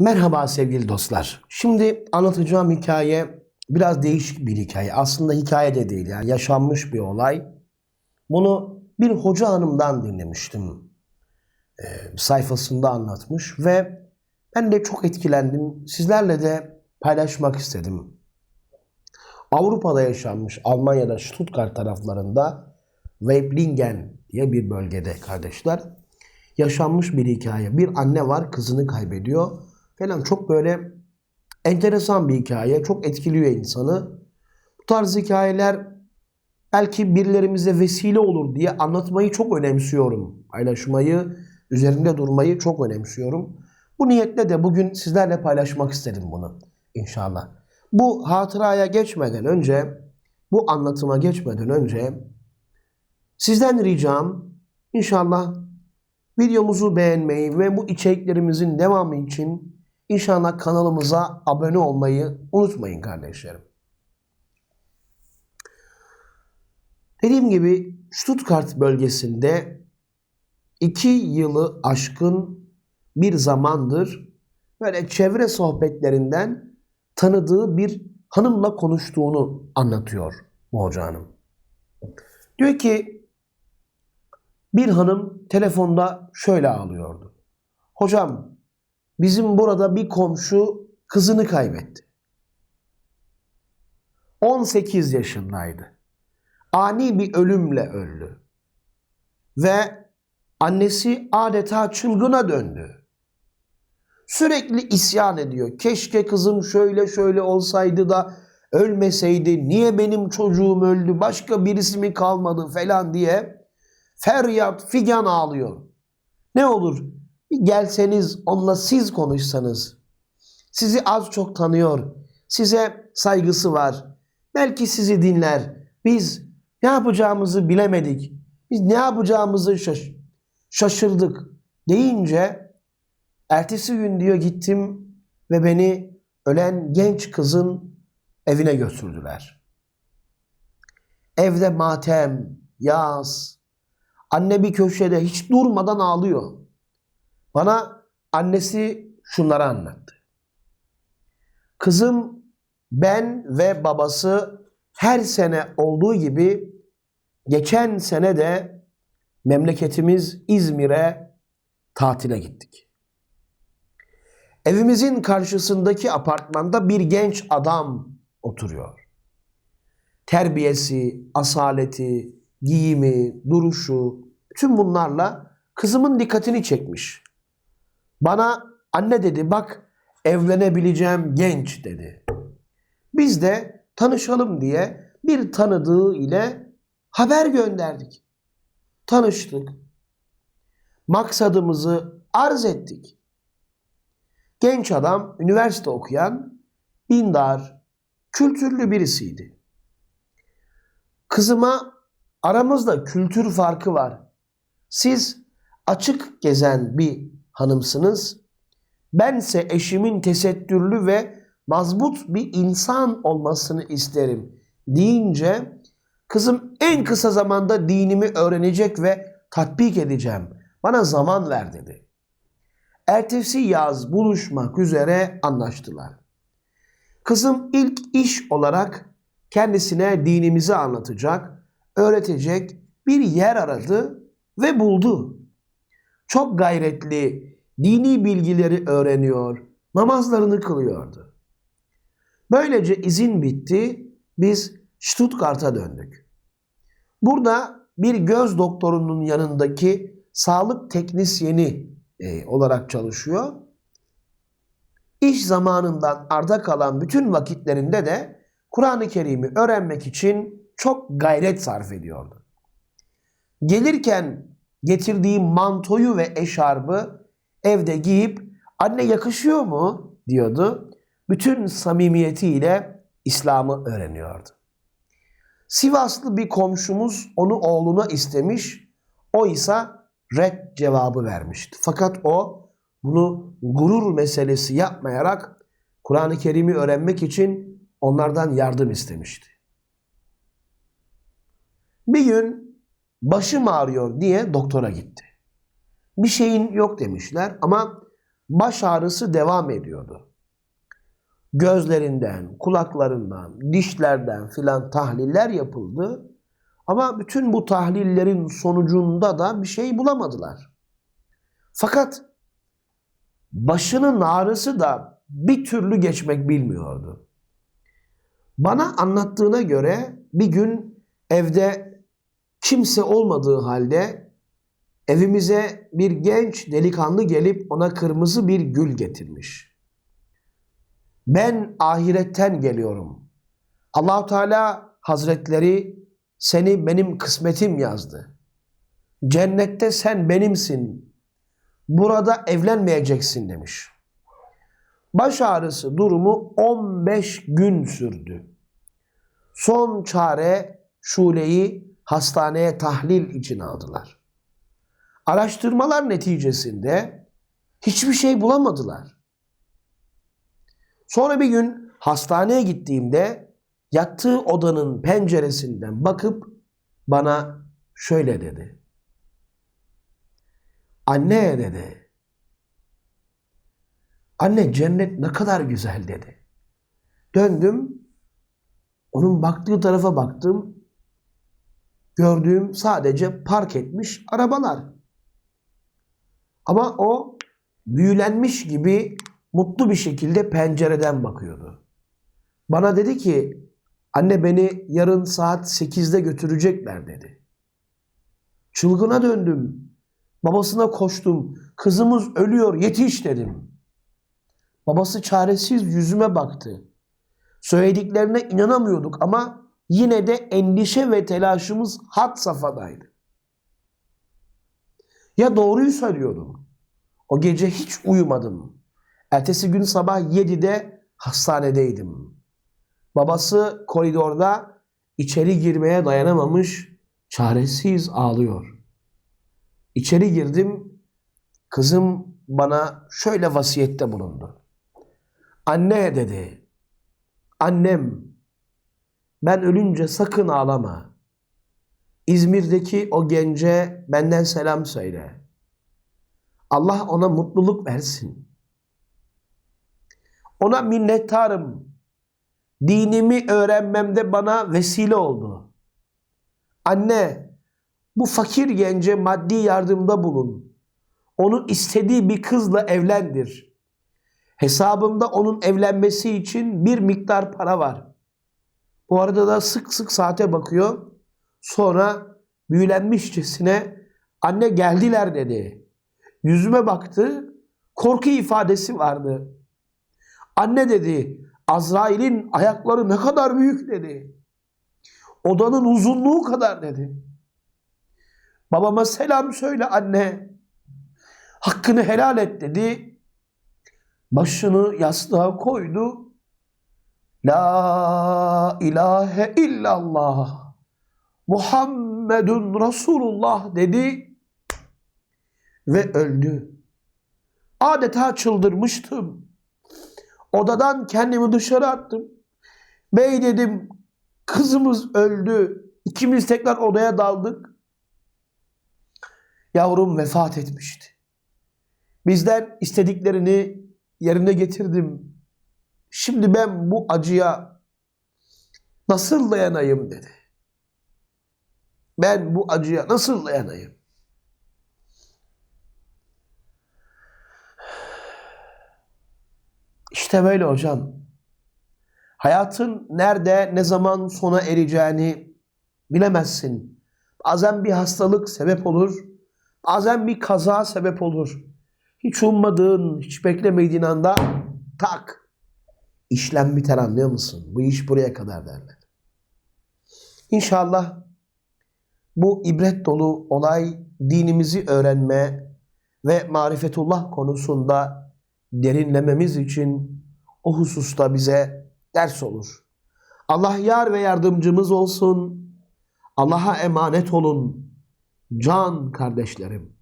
Merhaba sevgili dostlar. Şimdi anlatacağım hikaye biraz değişik bir hikaye. Aslında hikaye de değil yani yaşanmış bir olay. Bunu bir hoca hanımdan dinlemiştim. Ee, sayfasında anlatmış ve ben de çok etkilendim. Sizlerle de paylaşmak istedim. Avrupa'da yaşanmış, Almanya'da Stuttgart taraflarında Weiblingen diye bir bölgede kardeşler yaşanmış bir hikaye. Bir anne var kızını kaybediyor falan çok böyle enteresan bir hikaye. Çok etkiliyor insanı. Bu tarz hikayeler belki birilerimize vesile olur diye anlatmayı çok önemsiyorum. Paylaşmayı, üzerinde durmayı çok önemsiyorum. Bu niyetle de bugün sizlerle paylaşmak istedim bunu inşallah. Bu hatıraya geçmeden önce, bu anlatıma geçmeden önce sizden ricam inşallah videomuzu beğenmeyi ve bu içeriklerimizin devamı için inşallah kanalımıza abone olmayı unutmayın kardeşlerim. Dediğim gibi Stuttgart bölgesinde iki yılı aşkın bir zamandır böyle çevre sohbetlerinden tanıdığı bir hanımla konuştuğunu anlatıyor bu hoca hanım. Diyor ki bir hanım telefonda şöyle ağlıyordu. Hocam bizim burada bir komşu kızını kaybetti. 18 yaşındaydı. Ani bir ölümle öldü. Ve annesi adeta çılgına döndü. Sürekli isyan ediyor. Keşke kızım şöyle şöyle olsaydı da ölmeseydi. Niye benim çocuğum öldü? Başka birisi mi kalmadı falan diye feryat figan ağlıyor. Ne olur bir gelseniz onunla siz konuşsanız. Sizi az çok tanıyor. Size saygısı var. Belki sizi dinler. Biz ne yapacağımızı bilemedik. Biz ne yapacağımızı şaş şaşırdık deyince ertesi gün diyor gittim ve beni ölen genç kızın evine götürdüler. Evde matem, yaz. Anne bir köşede hiç durmadan ağlıyor. Bana annesi şunları anlattı. Kızım ben ve babası her sene olduğu gibi geçen sene de memleketimiz İzmir'e tatile gittik. Evimizin karşısındaki apartmanda bir genç adam oturuyor. Terbiyesi, asaleti, giyimi, duruşu, tüm bunlarla kızımın dikkatini çekmiş. Bana anne dedi bak evlenebileceğim genç dedi. Biz de tanışalım diye bir tanıdığı ile haber gönderdik. Tanıştık. Maksadımızı arz ettik. Genç adam üniversite okuyan, dindar, kültürlü birisiydi. Kızıma aramızda kültür farkı var. Siz açık gezen bir hanımsınız. Bense eşimin tesettürlü ve mazbut bir insan olmasını isterim deyince kızım en kısa zamanda dinimi öğrenecek ve tatbik edeceğim. Bana zaman ver dedi. Ertesi yaz buluşmak üzere anlaştılar. Kızım ilk iş olarak kendisine dinimizi anlatacak, öğretecek bir yer aradı ve buldu. Çok gayretli, dini bilgileri öğreniyor, namazlarını kılıyordu. Böylece izin bitti, biz Stuttgart'a döndük. Burada bir göz doktorunun yanındaki sağlık teknisyeni e, olarak çalışıyor. İş zamanından arda kalan bütün vakitlerinde de Kur'an-ı Kerim'i öğrenmek için çok gayret sarf ediyordu. Gelirken getirdiği mantoyu ve eşarbı evde giyip anne yakışıyor mu diyordu. Bütün samimiyetiyle İslam'ı öğreniyordu. Sivaslı bir komşumuz onu oğluna istemiş. O ise red cevabı vermişti. Fakat o bunu gurur meselesi yapmayarak Kur'an-ı Kerim'i öğrenmek için onlardan yardım istemişti. Bir gün başım ağrıyor diye doktora gitti. Bir şeyin yok demişler ama baş ağrısı devam ediyordu. Gözlerinden, kulaklarından, dişlerden filan tahliller yapıldı. Ama bütün bu tahlillerin sonucunda da bir şey bulamadılar. Fakat başının ağrısı da bir türlü geçmek bilmiyordu. Bana anlattığına göre bir gün evde kimse olmadığı halde evimize bir genç delikanlı gelip ona kırmızı bir gül getirmiş. Ben ahiretten geliyorum. Allahu Teala Hazretleri seni benim kısmetim yazdı. Cennette sen benimsin. Burada evlenmeyeceksin demiş. Baş ağrısı durumu 15 gün sürdü. Son çare Şule'yi hastaneye tahlil için aldılar. Araştırmalar neticesinde hiçbir şey bulamadılar. Sonra bir gün hastaneye gittiğimde yattığı odanın penceresinden bakıp bana şöyle dedi. Anne dedi. Anne cennet ne kadar güzel dedi. Döndüm. Onun baktığı tarafa baktım. Gördüğüm sadece park etmiş arabalar. Ama o büyülenmiş gibi mutlu bir şekilde pencereden bakıyordu. Bana dedi ki anne beni yarın saat 8'de götürecekler dedi. Çılgına döndüm. Babasına koştum. Kızımız ölüyor yetiş dedim. Babası çaresiz yüzüme baktı. Söylediklerine inanamıyorduk ama yine de endişe ve telaşımız had safhadaydı. Ya doğruyu söylüyordum. O gece hiç uyumadım. Ertesi gün sabah 7'de hastanedeydim. Babası koridorda içeri girmeye dayanamamış, çaresiz ağlıyor. İçeri girdim, kızım bana şöyle vasiyette bulundu. Anne dedi, annem ben ölünce sakın ağlama. İzmir'deki o gence benden selam söyle. Allah ona mutluluk versin. Ona minnettarım. Dinimi öğrenmemde bana vesile oldu. Anne, bu fakir gence maddi yardımda bulun. Onu istediği bir kızla evlendir. Hesabımda onun evlenmesi için bir miktar para var. Bu arada da sık sık saate bakıyor. Sonra büyülenmişçesine anne geldiler dedi. Yüzüme baktı. Korku ifadesi vardı. Anne dedi. Azrail'in ayakları ne kadar büyük dedi. Odanın uzunluğu kadar dedi. Babama selam söyle anne. Hakkını helal et dedi. Başını yastığa koydu. La ilahe illallah. Muhammedun Resulullah dedi ve öldü. Adeta çıldırmıştım. Odadan kendimi dışarı attım. Bey dedim kızımız öldü. İkimiz tekrar odaya daldık. Yavrum vefat etmişti. Bizden istediklerini yerine getirdim. Şimdi ben bu acıya nasıl dayanayım dedi. Ben bu acıya nasıl dayanayım? İşte böyle hocam. Hayatın nerede, ne zaman sona ereceğini bilemezsin. Bazen bir hastalık sebep olur. Bazen bir kaza sebep olur. Hiç ummadığın, hiç beklemediğin anda tak işlem biter anlıyor musun? Bu iş buraya kadar derler. İnşallah bu ibret dolu olay dinimizi öğrenme ve marifetullah konusunda derinlememiz için o hususta bize ders olur. Allah yar ve yardımcımız olsun. Allah'a emanet olun. Can kardeşlerim.